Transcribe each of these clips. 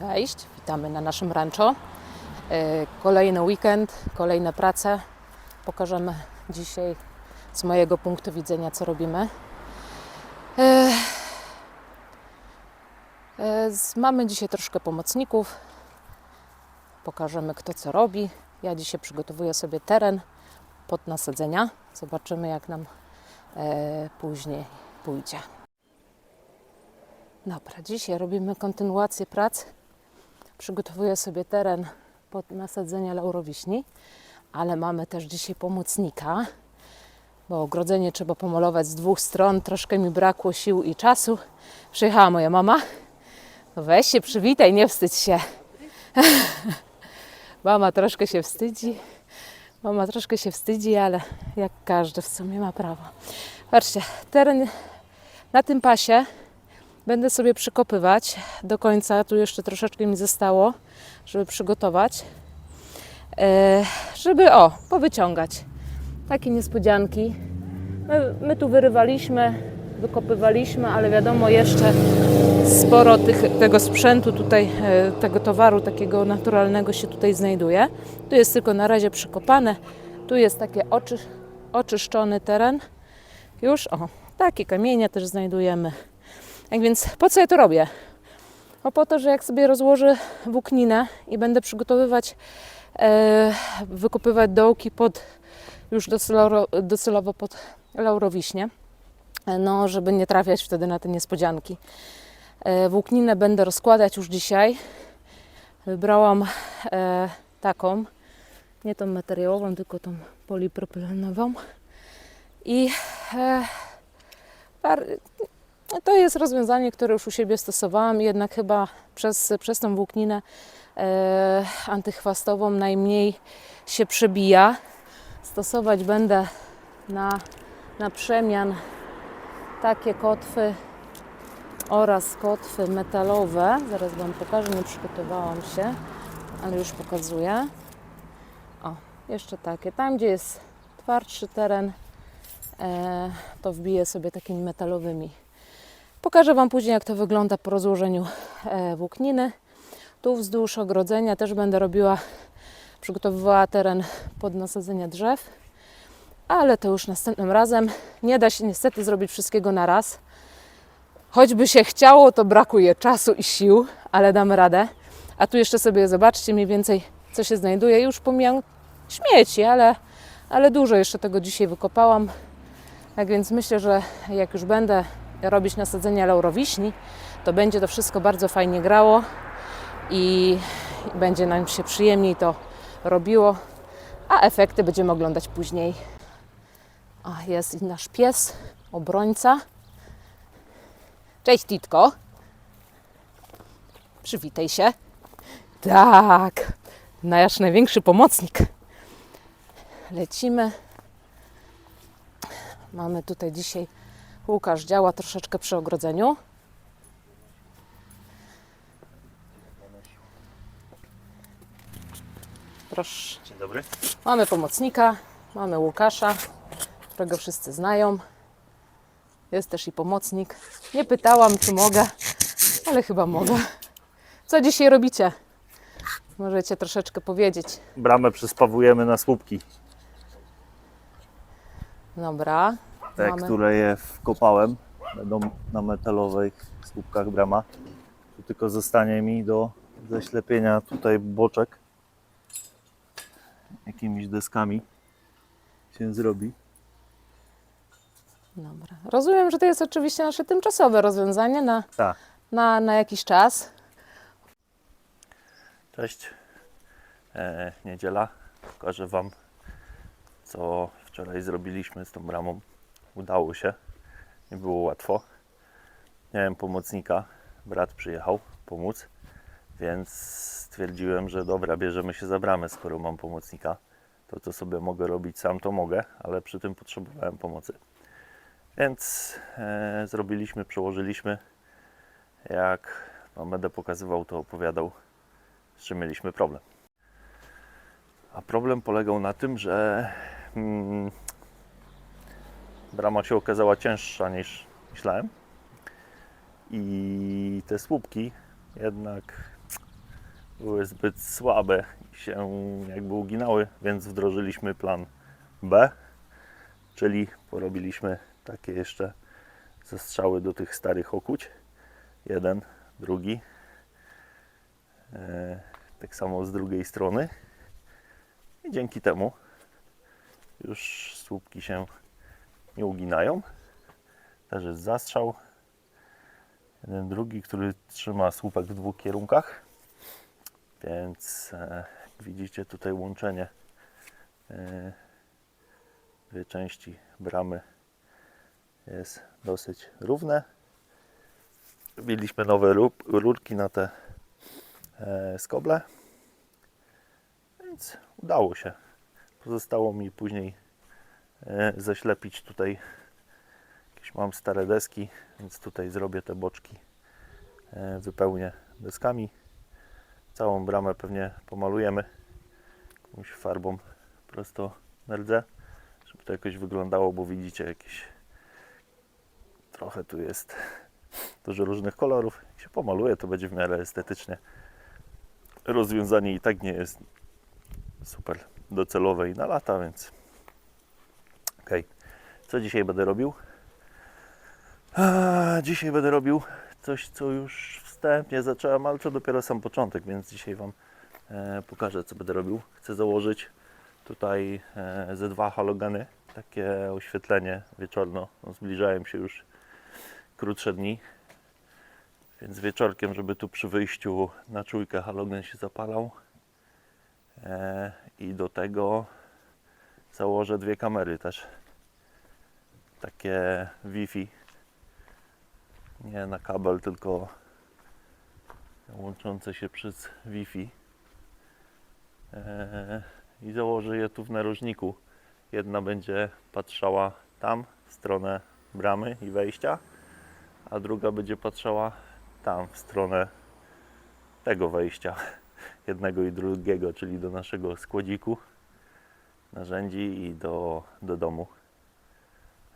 Cześć, witamy na naszym rancho. E, Kolejny weekend, kolejne prace. Pokażemy dzisiaj z mojego punktu widzenia, co robimy. E, e, Mamy dzisiaj troszkę pomocników. Pokażemy, kto co robi. Ja dzisiaj przygotowuję sobie teren pod nasadzenia. Zobaczymy, jak nam później pójdzie. Dobra, dzisiaj robimy kontynuację prac. Przygotowuję sobie teren pod nasadzenia laurowiśni, ale mamy też dzisiaj pomocnika, bo ogrodzenie trzeba pomalować z dwóch stron. Troszkę mi brakło sił i czasu. Przyjechała moja mama. No weź się, przywitaj, nie wstydź się. Mama troszkę się wstydzi. Mama troszkę się wstydzi, ale jak każdy w sumie ma prawo. Patrzcie, teren na tym pasie Będę sobie przykopywać do końca. Tu jeszcze troszeczkę mi zostało, żeby przygotować. E, żeby o, powyciągać. Takie niespodzianki. My, my tu wyrywaliśmy, wykopywaliśmy, ale wiadomo, jeszcze sporo tych, tego sprzętu tutaj, e, tego towaru takiego naturalnego się tutaj znajduje. Tu jest tylko na razie przykopane. Tu jest takie oczy, oczyszczony teren. Już, o, takie kamienie też znajdujemy. Tak więc po co ja to robię? No po to, że jak sobie rozłożę włókninę i będę przygotowywać, e, wykopywać dołki pod, już docelowo, docelowo pod laurowiśnie, e, no żeby nie trafiać wtedy na te niespodzianki. E, włókninę będę rozkładać już dzisiaj. Wybrałam e, taką, nie tą materiałową, tylko tą polipropylenową. I e, par, to jest rozwiązanie, które już u siebie stosowałam, jednak chyba przez, przez tą włókninę e, antychwastową najmniej się przebija. Stosować będę na, na przemian takie kotwy oraz kotwy metalowe. Zaraz Wam pokażę, nie przygotowałam się, ale już pokazuję. O, jeszcze takie. Tam, gdzie jest twardszy teren, e, to wbiję sobie takimi metalowymi Pokażę Wam później, jak to wygląda po rozłożeniu e, włókniny. Tu wzdłuż ogrodzenia też będę robiła, przygotowywała teren pod nasadzenie drzew, ale to już następnym razem. Nie da się niestety zrobić wszystkiego na raz. Choćby się chciało, to brakuje czasu i sił, ale damy radę. A tu jeszcze sobie zobaczcie mniej więcej, co się znajduje. Już pomijam śmieci, ale, ale dużo jeszcze tego dzisiaj wykopałam. Tak więc myślę, że jak już będę robić nasadzenia laurowiśni, to będzie to wszystko bardzo fajnie grało i będzie nam się przyjemniej to robiło, a efekty będziemy oglądać później. A jest nasz pies, obrońca. Cześć Titko. Przywitaj się. Tak, nasz największy pomocnik. Lecimy. Mamy tutaj dzisiaj Łukasz działa troszeczkę przy ogrodzeniu. Proszę. Dzień dobry. Mamy pomocnika, mamy Łukasza, którego wszyscy znają. Jest też i pomocnik. Nie pytałam, czy mogę, ale chyba mogę. Co dzisiaj robicie? Możecie troszeczkę powiedzieć. Bramę przyspawujemy na słupki, Dobra. Te, Mamy. które je wkopałem. Będą na metalowych słupkach brama. Tu tylko zostanie mi do zaślepienia tutaj boczek jakimiś deskami się zrobi. Dobra. Rozumiem, że to jest oczywiście nasze tymczasowe rozwiązanie na, Tak. na, na jakiś czas. Cześć. E, niedziela. Pokażę Wam, co wczoraj zrobiliśmy z tą bramą. Udało się. Nie było łatwo. Miałem pomocnika. Brat przyjechał pomóc, więc stwierdziłem, że dobra, bierzemy się za bramę, skoro mam pomocnika. To co sobie mogę robić sam, to mogę, ale przy tym potrzebowałem pomocy. Więc e, zrobiliśmy, przełożyliśmy. Jak Wam będę pokazywał, to opowiadał z czym mieliśmy problem. A problem polegał na tym, że mm, brama się okazała cięższa niż myślałem. I te słupki jednak były zbyt słabe i się jakby uginały, więc wdrożyliśmy plan B, czyli porobiliśmy takie jeszcze zastrzały do tych starych okuć. Jeden, drugi. E, tak samo z drugiej strony. I dzięki temu już słupki się nie uginają. Też jest zastrzał. Jeden, drugi, który trzyma słupek w dwóch kierunkach. Więc e, widzicie tutaj łączenie e, dwie części bramy jest dosyć równe. Wbiliśmy nowe rurki na te e, skoble, więc udało się. Pozostało mi później e, zaślepić tutaj jakieś mam stare deski, więc tutaj zrobię te boczki, e, wypełnię deskami. Całą bramę pewnie pomalujemy jakąś farbą prosto na rdze, żeby to jakoś wyglądało, bo widzicie jakieś trochę tu jest dużo różnych kolorów. Jak się pomaluje, to będzie w miarę estetycznie. Rozwiązanie i tak nie jest super docelowe i na lata, więc ok. Co dzisiaj będę robił? A, dzisiaj będę robił coś, co już wstępnie zacząłem, ale to dopiero sam początek, więc dzisiaj Wam e, pokażę, co będę robił. Chcę założyć tutaj e, ze dwa halogeny, takie oświetlenie wieczorno. No, zbliżają się już krótsze dni, więc wieczorkiem, żeby tu przy wyjściu na czujkę halogen się zapalał. E, I do tego założę dwie kamery też. Takie Wi-Fi. Nie na kabel, tylko łączące się przez Wi-Fi. E, I założę je tu w narożniku. Jedna będzie patrzała tam, w stronę bramy i wejścia, a druga będzie patrzała tam, w stronę tego wejścia, jednego i drugiego, czyli do naszego składziku narzędzi i do, do domu.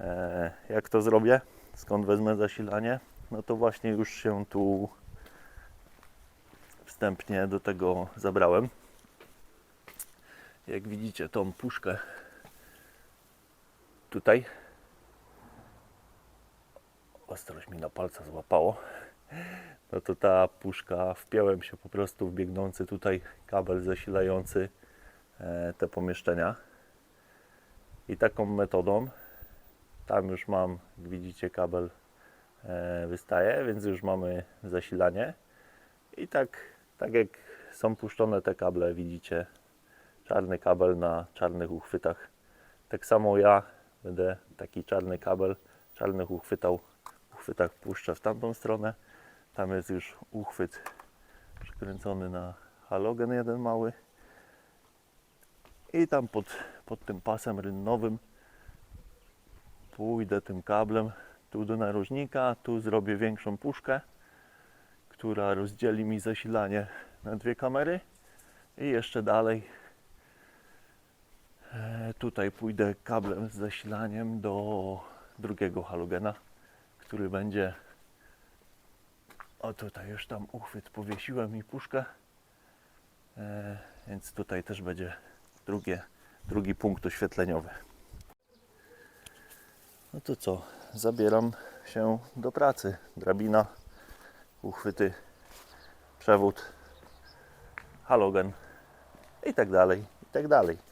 E, jak to zrobię? Skąd wezmę zasilanie? No to właśnie już się tu wstępnie do tego zabrałem. Jak widzicie, tą puszkę tutaj ostrość mi na palca złapało. No to ta puszka, wpiąłem się po prostu w biegnący tutaj kabel zasilający e, te pomieszczenia. I taką metodą, tam już mam, widzicie, kabel e, wystaje, więc już mamy zasilanie. I tak, tak jak są puszczone te kable, widzicie, czarny kabel na czarnych uchwytach. Tak samo ja będę taki czarny kabel, czarnych uchwytał, uchwytach puszczę w tamtą stronę. Tam jest już uchwyt przykręcony na halogen jeden mały. I tam pod, pod tym pasem rynnowym pójdę tym kablem tu do narożnika, tu zrobię większą puszkę, która rozdzieli mi zasilanie na dwie kamery. I jeszcze dalej e, tutaj pójdę kablem z zasilaniem do drugiego halogena, który będzie o tutaj już tam uchwyt powiesiłem i puszkę. E, więc tutaj też będzie drugie, drugi punkt oświetleniowy no to co, zabieram się do pracy. Drabina, uchwyty, przewód, halogen i tak dalej, i tak dalej.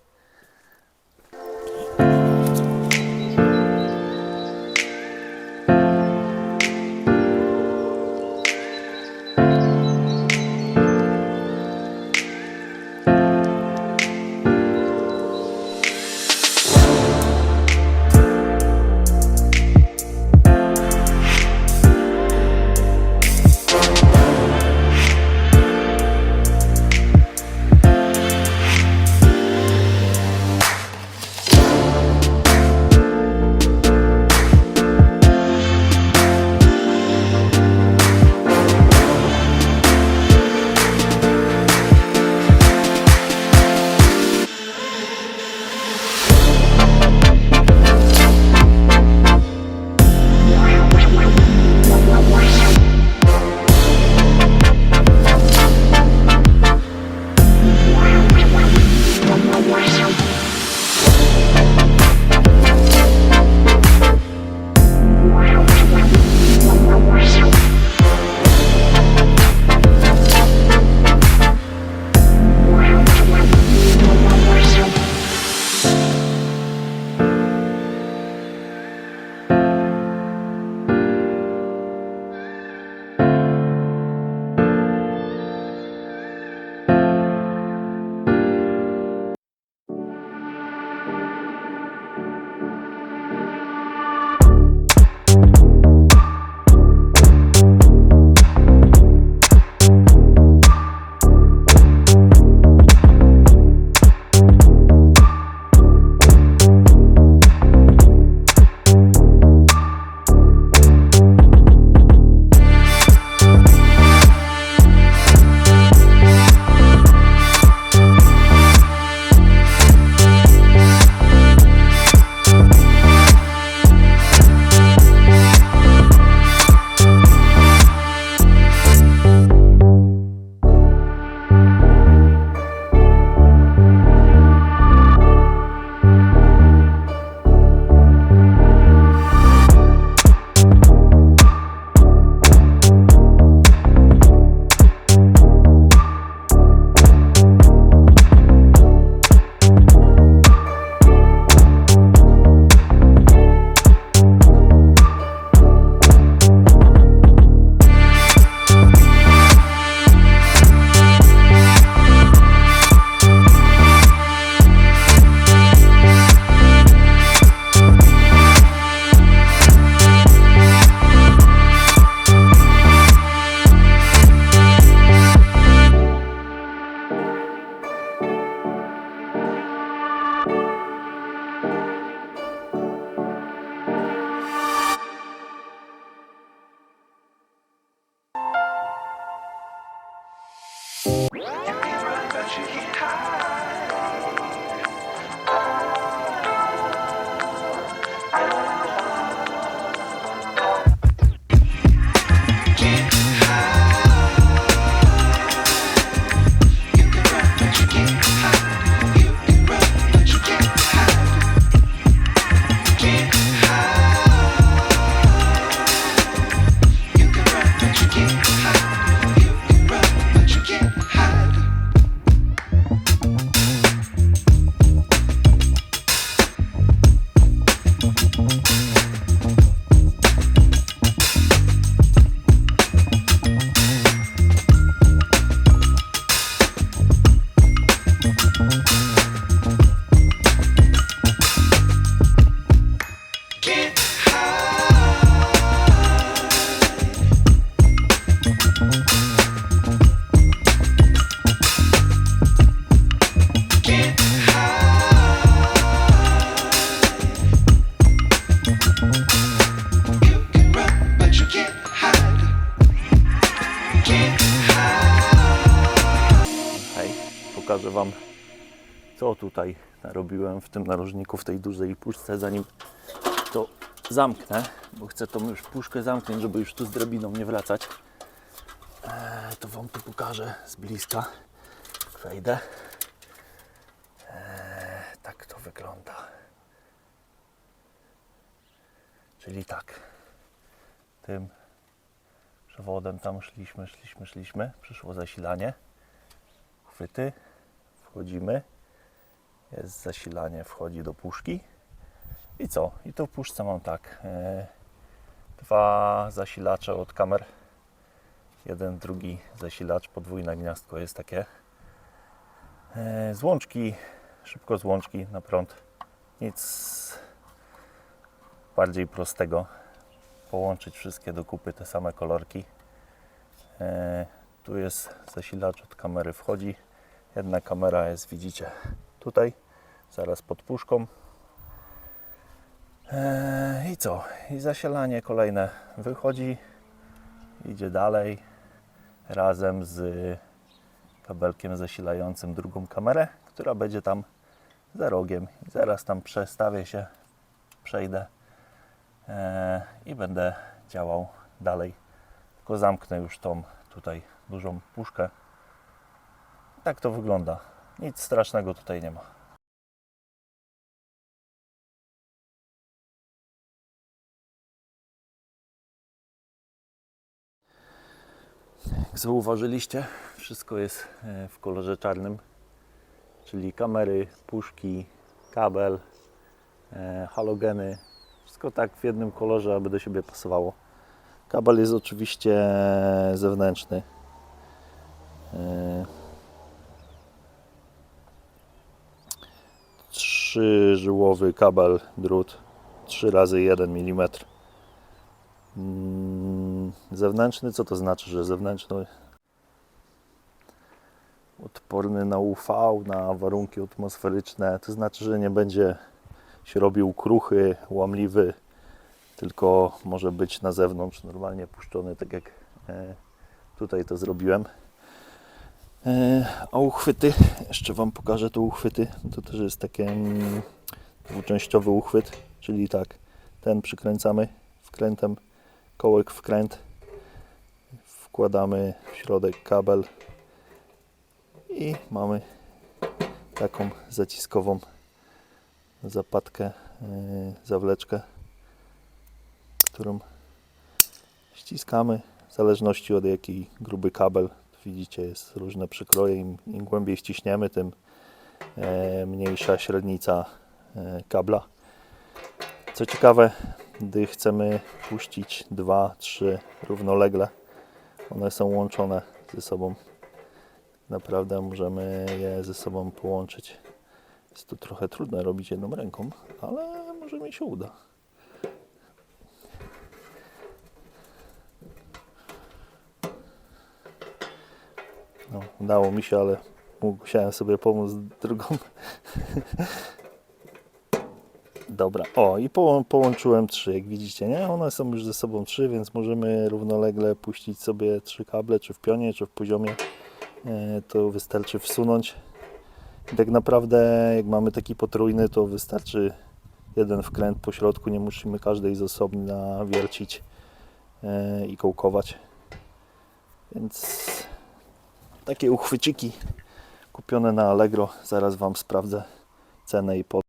W tym narożniku, w tej dużej puszce, zanim to zamknę, bo chcę tą już puszkę zamknąć, żeby już tu z drabiną nie wracać. Eee, to Wam tu pokażę z bliska. Wejdę. Eee, tak to wygląda. Czyli tak, tym przewodem tam szliśmy, szliśmy, szliśmy, przyszło zasilanie chwyty, wchodzimy, jest zasilanie, wchodzi do puszki i co? I tu w puszce mam tak, e, dwa zasilacze od kamer, jeden, drugi zasilacz, podwójne gniazdko jest takie, e, złączki, szybko złączki na prąd, nic bardziej prostego, połączyć wszystkie do kupy te same kolorki. E, tu jest zasilacz od kamery wchodzi. Jedna kamera jest, widzicie, tutaj, zaraz pod puszką. Eee, I co? I zasilanie kolejne wychodzi, idzie dalej razem z kabelkiem zasilającym drugą kamerę, która będzie tam za rogiem. Zaraz tam przestawię się, przejdę eee, i będę działał dalej. Tylko zamknę już tą tutaj dużą puszkę. Tak to wygląda. Nic strasznego tutaj nie ma. Jak zauważyliście, wszystko jest e, w kolorze czarnym, czyli kamery, puszki, kabel, e, halogeny. Wszystko tak w jednym kolorze, aby do siebie pasowało. Kabel jest oczywiście zewnętrzny. E, Trzyżyłowy kabel, drut 3 razy 1 mm. Zewnętrzny, co to znaczy, że zewnętrzny? Odporny na UV, na warunki atmosferyczne, to znaczy, że nie będzie się robił kruchy, łamliwy, tylko może być na zewnątrz normalnie puszczony, tak jak e, tutaj to zrobiłem. E, A uchwyty, jeszcze Wam pokażę tu uchwyty. To też jest takie mm, dwuczęściowy uchwyt, czyli tak, ten przykręcamy wkrętem, kołek wkręt, wkładamy w środek kabel i mamy taką zaciskową zapadkę, e, zawleczkę, którą ściskamy w zależności od jaki gruby kabel. Widzicie, jest różne przykroje. Im, im głębiej ściśniemy, tym e, mniejsza średnica e, kabla. Co ciekawe, gdy chcemy puścić dwa, trzy równolegle, one są łączone ze sobą. Naprawdę możemy je ze sobą połączyć. Jest to trochę trudne robić jedną ręką, ale może mi się uda. No, udało mi się, ale musiałem sobie pomóc drugą. Dobra, o i połą- połączyłem trzy, jak widzicie, nie? One są już ze sobą trzy, więc możemy równolegle puścić sobie trzy kable, czy w pionie, czy w poziomie. e, to wystarczy wsunąć. I tak naprawdę jak mamy taki potrójny, to wystarczy jeden wkręt po środku, nie musimy każdej z osobna wiercić e, i kołkować. Więc takie uchwyciki kupione na Allegro, zaraz Wam sprawdzę cenę i po.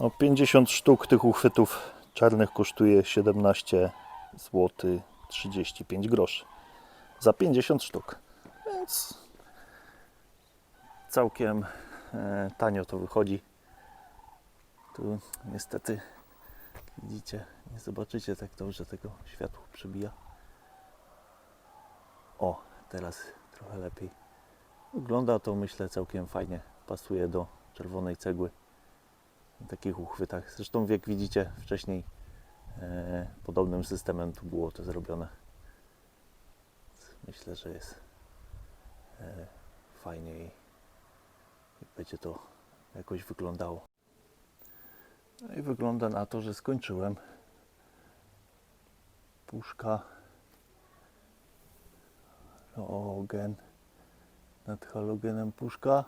No 50 sztuk tych uchwytów czarnych kosztuje 17 zł 35 groszy za 50 sztuk. Więc całkiem e, tanio to wychodzi. Tu niestety widzicie, nie zobaczycie tak dobrze tego światło przybija. O, teraz trochę lepiej. Wygląda to myślę całkiem fajnie. Pasuje do czerwonej cegły. Na takich uchwytach. Zresztą jak widzicie wcześniej e, podobnym systemem tu było to zrobione. Myślę, że jest e, fajnie i, i będzie to jakoś wyglądało. No i wygląda na to, że skończyłem. Puszka. Halogen. Nad halogenem puszka.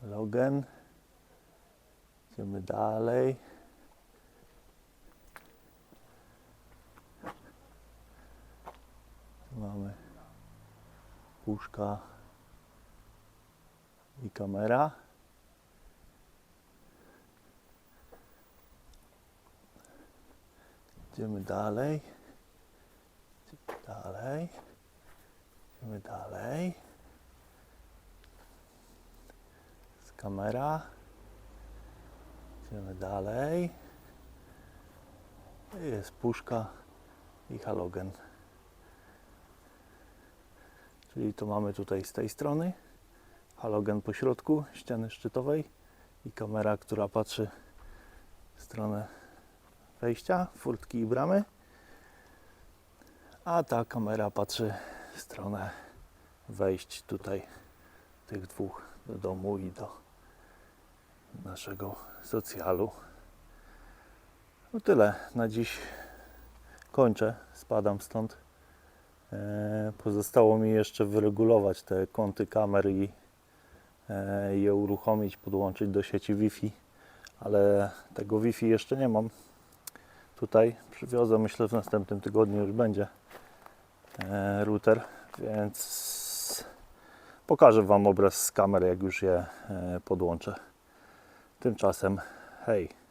Halogen. Idziemy dalej. Tu mamy puszka i kamera. Idziemy dalej. Idziemy dalej. Z kamera. Idziemy dalej. Jest puszka i halogen. Czyli to mamy tutaj z tej strony halogen po środku ściany szczytowej i kamera, która patrzy w stronę wejścia, furtki i bramy. A ta kamera patrzy w stronę wejść tutaj tych dwóch do domu i do naszego socjalu. No tyle na dziś kończę, spadam stąd. E, Pozostało mi jeszcze wyregulować te kąty kamer i e, je uruchomić, podłączyć do sieci Wi-Fi, ale tego Wi-Fi jeszcze nie mam. Tutaj przywiozę, myślę, w następnym tygodniu już będzie router, więc pokażę Wam obraz z kamer, jak już je e, podłączę. Tymczasem hej!